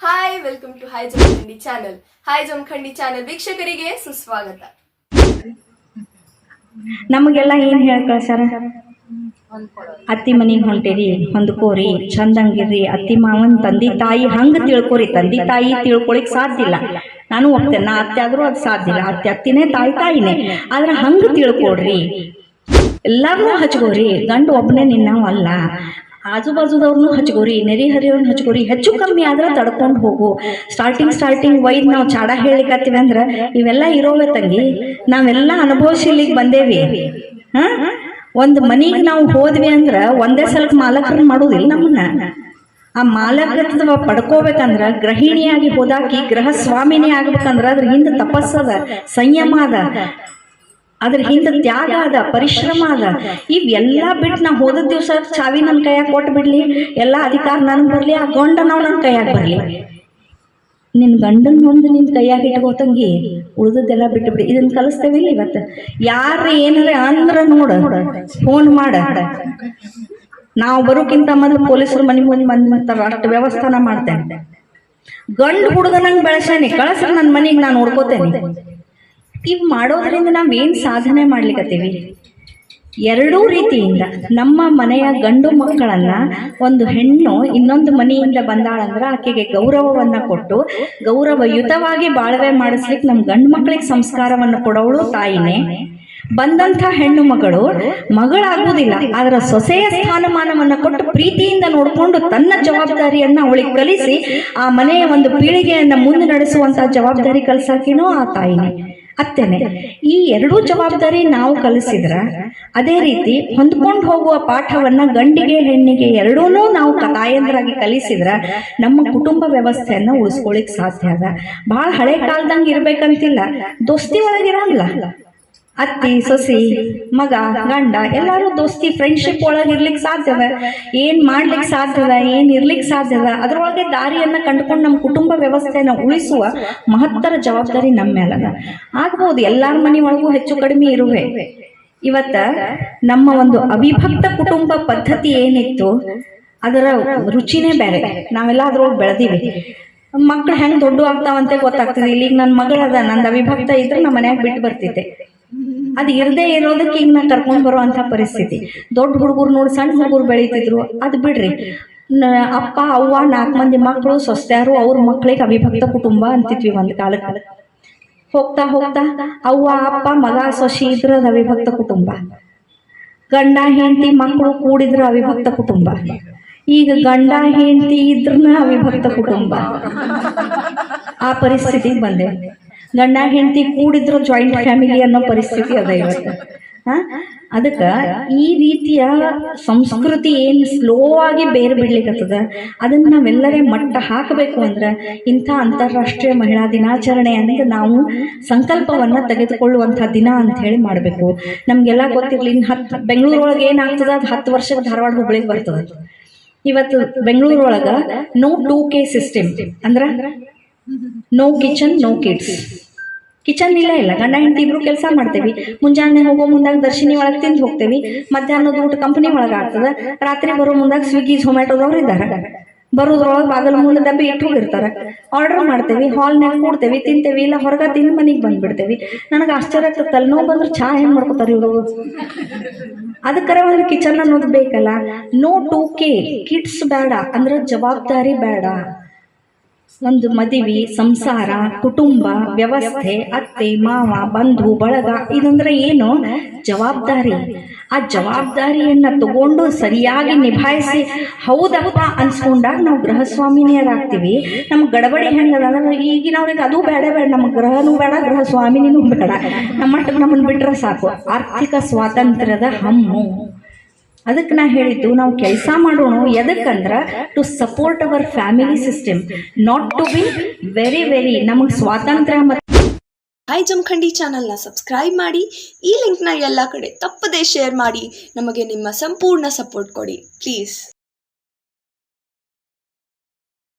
Hi welcome to hi Jamkhandi channel hi Jamkhandi channel ವೀಕ್ಷಕರಿಗೆ ಸುಸ್ವಾಗತ. ನಮಗೆಲ್ಲ ಏನ್ ಹೇಳಿ ಸರ್ ಅತ್ತಿ ಮನೆಗೆ ಹೊಂಟೇರಿ ಹೊಂದ್ಕೋರಿ ಚಂದಂಗಿರ್ರಿ, ಅತ್ತಿ ಮಾವನ್ ತಂದಿ ತಾಯಿ ಹಂಗ ತಿಳ್ಕೊರಿ, ತಂದಿ ತಾಯಿ ತಿಳ್ಕೊಳಿಕ್ ಸಾಧ್ಯ ಇಲ್ಲ. ನಾನು ಹೋಗ್ತೇನೆ ನಾ ಅತ್ತೆ ಆದ್ರೂ ಅದು ಸಾಧ್ಯ ಇಲ್ಲ. ಅತ್ತೆ ಅತ್ತಿನೇ, ತಾಯಿ ತಾಯಿನೇ. ಆದ್ರೆ ಹಂಗ ತಿಳ್ಕೊಡ್ರಿ ಎಲ್ಲಾರನ್ನೂ ಹಚ್ಕೋರಿ ಗಂಡು ಒಬ್ಬನೇ ನಿನ್ನವ ಅಲ್ಲ ಆಜು ಬಾಜುದವ್ರನ್ನೂ ಹಚ್ಕೋರಿ ನೆರೆ ಹರಿಯವ್ರನ್ನ ಹಚ್ಕೋರಿ, ಹೆಚ್ಚು ಕಮ್ಮಿ ಆದ್ರೆ ತಡ್ಕೊಂಡು ಹೋಗು. ಸ್ಟಾರ್ಟಿಂಗ್ ಸ್ಟಾರ್ಟಿಂಗ್ ವೈದ್ ನಾವು ಚಾಡ ಹೇಳಿಕತ್ತೀವಿ ಅಂದ್ರೆ ಇವೆಲ್ಲ ಇರೋವೆ ತಂಗಿ, ನಾವೆಲ್ಲ ಅನುಭವಿಸಿ ಇಲ್ಲಿಗೆ ಬಂದೇವಿ. ಹಾ? ಒಂದು ಮನೆಗೆ ನಾವು ಹೋದ್ವಿ ಅಂದ್ರೆ ಒಂದೇ ಸಲಕ್ಕೆ ಮಾಲಕರನ್ನ ಮಾಡೋದಿಲ್ಲ ನಮ್ಮನ್ನ ಆ ಮಾಲಕತ್ವ ಪಡ್ಕೋಬೇಕಂದ್ರ ಗೃಹಿಣಿಯಾಗಿ ಹೋದಾಕಿ ಗೃಹ ಸ್ವಾಮಿನೇ ಆಗ್ಬೇಕಂದ್ರ ಅದ್ರ ಹಿಂದೆ ತಪಸ್ಸದ, ಸಂಯಮ ಅದ. ಅದ್ರ ಹಿಂದೆ ತ್ಯಾಗ ಅದ ಪರಿಶ್ರಮ ಅದ ಇವೆಲ್ಲ ಬಿಟ್ಟು ನಾ ಹೋದ ದಿವಸ ಚಾವಿ ನನ್ನ ಕೈಯಾಗ ಕೊಟ್ಟು ಬಿಡ್ಲಿ ಎಲ್ಲ ಅಧಿಕಾರ ನನ್ ಬರಲಿ ಆ ಗಂಡ ನಾವು ನನ್ನ ಕೈಯಾಗ ಬರಲಿ. ನಿನ್ನ ಗಂಡನ ಮುಂದೆ ನಿನ್ನ ಕೈಯಾಗ ಇಟ್ಕೋತಂಗಿ ತಂಗಿ ಉಳ್ದದ್ದೆಲ್ಲ ಬಿಟ್ಟು ಬಿಡಿ ಇದನ್ನ ಕಲಿಸ್ತೇವಿಲ್ಲ ಇವತ್ತು. ಯಾರು ಏನಾರ ಅಂದ್ರ ನೋಡ ಫೋನ್ ಮಾಡ. ನಾವು ಬರೋಕ್ಕಿಂತ ಮೊದಲು ಪೊಲೀಸರು ಮನೆ ಮುಂದೆ ಬಂದ್ಬಿಡ್ತಾರ ಅಷ್ಟು ವ್ಯವಸ್ಥಾನ ಮಾಡ್ತೇನೆ. ಗಂಡು ಹುಡುಗ ನಂಗೆ ಬೆಳೆಸಾನೆ ಕಳಿಸ್ರಿ ನನ್ನ ಮನೆಗೆ ನಾನು ನೋಡ್ಕೋತೇನೆ. ಇವ್ ಮಾಡೋದ್ರಿಂದ ಏನು ಸಾಧನೆ ಮಾಡ್ಲಿಕತ್ತೀವಿ? ಎರಡೂ ರೀತಿಯಿಂದ ನಮ್ಮ ಮನೆಯ ಗಂಡು ಮಕ್ಕಳನ್ನ ಒಂದು ಹೆಣ್ಣು ಇನ್ನೊಂದು ಮನೆಯಿಂದ ಬಂದಾಳಂದ್ರೆ ಆಕೆಗೆ ಗೌರವವನ್ನ ಕೊಟ್ಟು ಗೌರವಯುತವಾಗಿ ಬಾಳ್ವೆ ಮಾಡಿಸ್ಲಿಕ್ಕೆ ನಮ್ಮ ಗಂಡು ಮಕ್ಕಳಿಗೆ ಸಂಸ್ಕಾರವನ್ನು ಕೊಡೋಳು ತಾಯಿನೇ. ಬಂದಂಥ ಹೆಣ್ಣು ಮಗಳು ಮಗಳಾಗುವುದಿಲ್ಲ ಅದರ ಸೊಸೆಯ ಸ್ಥಾನಮಾನವನ್ನ ಕೊಟ್ಟು ಪ್ರೀತಿಯಿಂದ ನೋಡಿಕೊಂಡು ತನ್ನ ಜವಾಬ್ದಾರಿಯನ್ನ ಅವಳಿಗೆ ಕಲಿಸಿ ಆ ಮನೆಯ ಒಂದು ಪೀಳಿಗೆಯನ್ನ ಮುಂದೆ ನಡೆಸುವಂಥ ಜವಾಬ್ದಾರಿ ಕಲ್ಸಾಕಿನೂ ಆ ತಾಯಿನೇ. ಅತ್ತೇನೆ ಈ ಎರಡೂ ಜವಾಬ್ದಾರಿ ನಾವು ಕಲಿಸಿದ್ರ ಅದೇ ರೀತಿ ಹೊಂದ್ಕೊಂಡು ಹೋಗುವ ಪಾಠವನ್ನ ಗಂಡಿಗೆ ಹೆಣ್ಣಿಗೆ ಎರಡೂ ನಾವು ತಾಯಂದ್ರಾಗಿ ಕಲಿಸಿದ್ರ ನಮ್ಮ ಕುಟುಂಬ ವ್ಯವಸ್ಥೆಯನ್ನ ಉಳಿಸ್ಕೊಳಿಕ್ ಸಾಧ್ಯ ಅದ. ಬಹಳ ಹಳೆ ಕಾಲದಂಗ ಇರ್ಬೇಕಂತಿಲ್ಲ. ದೋಸ್ತಿ ಒಳಗಿರೋಲ್ಲ ಅತ್ತಿ, ಸೊಸಿ, ಮಗ, ಗಂಡ, ಎಲ್ಲರೂ ದೋಸ್ತಿ ಫ್ರೆಂಡ್ಶಿಪ್ ಒಳಗೆ ಇರ್ಲಿಕ್ಕೆ ಸಾಧ್ಯದ ಏನು ಮಾಡ್ಲಿಕ್ಕೆ ಸಾಧ್ಯದ ಏನು ಇರ್ಲಿಕ್ಕೆ ಸಾಧ್ಯವ? ಅದ ಅದ್ರೊಳಗೆ ದಾರಿಯನ್ನ ಕಂಡುಕೊಂಡು ನಮ್ಮ ಕುಟುಂಬ ವ್ಯವಸ್ಥೆಯನ್ನ ಉಳಿಸುವ ಮಹತ್ತರ ಜವಾಬ್ದಾರಿ ನಮ್ಮ ಮೇಲದ. ಆಗ್ಬೋದು ಎಲ್ಲಾರ ಒಳಗೂ ಹೆಚ್ಚು ಕಡಿಮೆ ಇರುವೆ. ಇವತ್ತ ನಮ್ಮ ಒಂದು ಅವಿಭಕ್ತ ಕುಟುಂಬ ಪದ್ಧತಿ ಏನಿತ್ತು, ಅದರ ರುಚಿನೇ ಬೇರೆ. ನಾವೆಲ್ಲ ಅದ್ರೊಳಗೆ ಬೆಳೆದಿವಿ. ಮಕ್ಳು ಹೆಂಗ್ ದೊಡ್ಡ ಆಗ್ತಾವಂತೆ ಗೊತ್ತಾಗ್ತದೆ. ಇಲ್ಲಿಗ ನನ್ನ ಮಗಳದ, ನಂದು ಅವಿಭಕ್ತ ಇದ್ರೆ ನಮ್ಮ ಮನ್ಯಾಗ ಬಿಟ್ಟು ಬರ್ತಿದ್ದೆ. ಅದು ಇರದೇ ಇರೋದಕ್ಕೆ ನಾ ಕರ್ಕೊಂಡು ಬರುವಂಥ ಪರಿಸ್ಥಿತಿ. ದೊಡ್ಡ ಹುಡುಗರು ನೋಡಿ ಸಣ್ಣ ಹುಡುಗರು ಬೆಳೀತಿದ್ರು, ಅದು ಬಿಡ್ರಿ. ಅಪ್ಪ, ಅವ್ವ, ನಾಲ್ಕು ಮಂದಿ ಮಕ್ಕಳು ಸೊಸ್ತ್ಯಾರು ಅವ್ರ ಮಕ್ಕಳಿಗೆ ಅವಿಭಕ್ತ ಕುಟುಂಬ ಅಂತಿದ್ವಿ ಒಂದು ಕಾಲಕ್ಕೆ. ಹೋಗ್ತಾ ಹೋಗ್ತಾ ಅವ್ವ, ಅಪ್ಪ, ಮಗ, ಸೊಸಿ ಇದ್ರ ಅವಿಭಕ್ತ ಕುಟುಂಬ. ಗಂಡ, ಹೆಂಡತಿ ಮಕ್ಕಳು ಕೂಡಿದ್ರ ಅವಿಭಕ್ತ ಕುಟುಂಬ. ಈಗ ಗಂಡ, ಹೆಂಡತಿ ಇದ್ರನ್ನ ಅವಿಭಕ್ತ ಕುಟುಂಬ. ಆ ಪರಿಸ್ಥಿತಿಗೆ ಬಂದೆ. ಗಂಡ ಹೆಂಡತಿ ಕೂಡಿದ್ರು ಜಾಯಿಂಟ್ ಫ್ಯಾಮಿಲಿ ಅನ್ನೋ ಪರಿಸ್ಥಿತಿ ಅದ ಇವತ್ತು. ಹಾ? ಅದಕ್ಕೆ ಈ ರೀತಿಯ ಸಂಸ್ಕೃತಿ ಏನು ಸ್ಲೋ ಆಗಿ ಬೇರೆ ಬಿಡ್ಲಿಕ್ಕತ್ತದ ಅದನ್ನ ನಾವೆಲ್ಲರೇ ಮಟ್ಟ ಹಾಕಬೇಕು ಅಂದ್ರೆ ಇಂಥ ಅಂತಾರಾಷ್ಟ್ರೀಯ ಮಹಿಳಾ ದಿನಾಚರಣೆ ಅಂತ ನಾವು ಸಂಕಲ್ಪವನ್ನ ತೆಗೆದುಕೊಳ್ಳುವಂಥ ದಿನ ಅಂತ ಹೇಳಿ ಮಾಡಬೇಕು. ನಮಗೆಲ್ಲ ಗೊತ್ತಿರಲಿ ಇನ್ನು ಹತ್ತು ಬೆಂಗಳೂರೊಳಗೆ ಏನಾಗ್ತದ? ಅದು ಹತ್ತು ವರ್ಷಕ್ಕೆ ಧಾರವಾಡ ಹುಬ್ಳಿಗೆ ಬರ್ತದೆ. ಇವತ್ತು ಬೆಂಗಳೂರೊಳಗ ನೋ ಟೂ ಕೆ ಸಿಸ್ಟಮ್ ಅಂದ್ರ no kitchen no kids kitchen ಇಲ್ಲ ಇಲ್ಲ ಗಂಡ ಹೆಂಡತಿ ಇಬ್ರು ಕೆಲಸ ಮಾಡ್ತೇವಿ ಮುಂಜಾನೆ ಹೋಗೋ ಮುಂದಾಗ ದರ್ಶಿನಿ ಒಳಗೆ ತಿಂದು ಹೋಗ್ತೇವಿ ಮಧ್ಯಾಹ್ನದ ಊಟ ಕಂಪನಿ ಒಳಗೆ ಆಗ್ತದ ರಾತ್ರಿ ಬರೋ ಮುಂದಾಗ ಸ್ವಿಗ್ಗಿ ಝೊಮ್ಯಾಟೋದವ್ರು ಇದ್ದಾರೆ ಬರೋದ್ರೊಳಗೆ ಬಾಗಲ ಮುಂದೆ ಡಬ್ಬಿ ಇಟ್ಟು ಹೋಗಿರ್ತಾರೆ ಆರ್ಡರ್ ಮಾಡ್ತೇವಿ ಹಾಲ್ನಾಗ ಕೂಡ್ತೇವಿ ತಿಂತೇವಿ ಇಲ್ಲ ಹೊರಗೆ ತಿಂದು ಮನೆಗೆ ಬಂದ್ಬಿಡ್ತೇವಿ ನನಗೆ ಆಶ್ಚರ್ಯ ಆಗ್ತದೆ ತಲೆನೋವು ಬಂದ್ರೆ ಚಾ ಹೆಂಗೆ ಮಾಡ್ಕೋತಾರೆ ಇವರು ಅದಕ್ಕರ ಒಂದು ಕಿಚನ್ ಅನ್ನೋದು ಬೇಕಲ್ಲ ನೋ ಟು ಕೆ ಕಿಡ್ಸ್ ಬೇಡ ಅಂದ್ರೆ ಜವಾಬ್ದಾರಿ ಬೇಡ ಒಂದು ಮದುವೆ, ಸಂಸಾರ, ಕುಟುಂಬ, ವ್ಯವಸ್ಥೆ, ಅತ್ತೆ, ಮಾವ, ಬಂಧು, ಬಳಗ, ಇದಂದ್ರೆ ಏನು? ಜವಾಬ್ದಾರಿ. ಆ ಜವಾಬ್ದಾರಿಯನ್ನ ತಗೊಂಡು ಸರಿಯಾಗಿ ನಿಭಾಯಿಸಿ, ಹೌದಪ್ಪ ಅನ್ಸ್ಕೊಂಡಾಗ ನಾವು ಗೃಹಸ್ವಾಮಿನಿಯರಾಗ್ತೀವಿ. ನಮ್ಮ ಗಡಬಡಿ ಹೆಂಗದ ಈಗಿನವ್ರಿಗೆ ಅದು ಬೇಡ ಬೇಡ ನಮ್ಮ ಗೃಹನೂ ಬೇಡ ಗೃಹ ಸ್ವಾಮಿನಿನೂ ಬೇಡ. ನಮ್ಮ ನಮ್ಮನ್ನು ಬಿಟ್ರೆ ಸಾಕು. ಆರ್ಥಿಕ ಸ್ವಾತಂತ್ರ್ಯದ ಹಮ್ಮು. ಅದಕ್ಕೆ ನಾ ಹೇಳಿದ್ದು, ನಾವು ಕೆಲಸ ಮಾಡೋಣ. ಎದಕ್ಕಂದ್ರ to support our family system not to be very very ನಮಗೆ ಸ್ವಾತಂತ್ರ್ಯ ಮತ್ತು ಹಾಯ್ ಜಮಖಂಡಿ ಚಾನಲ್ನ ಸಬ್ಸ್ಕ್ರೈಬ್ ಮಾಡಿ, ಈ ಲಿಂಕ್ನ ಎಲ್ಲ ಕಡೆ ತಪ್ಪದೇ ಶೇರ್ ಮಾಡಿ. ನಮಗೆ ನಿಮ್ಮ ಸಂಪೂರ್ಣ ಸಪೋರ್ಟ್ ಕೊಡಿ ಪ್ಲೀಸ್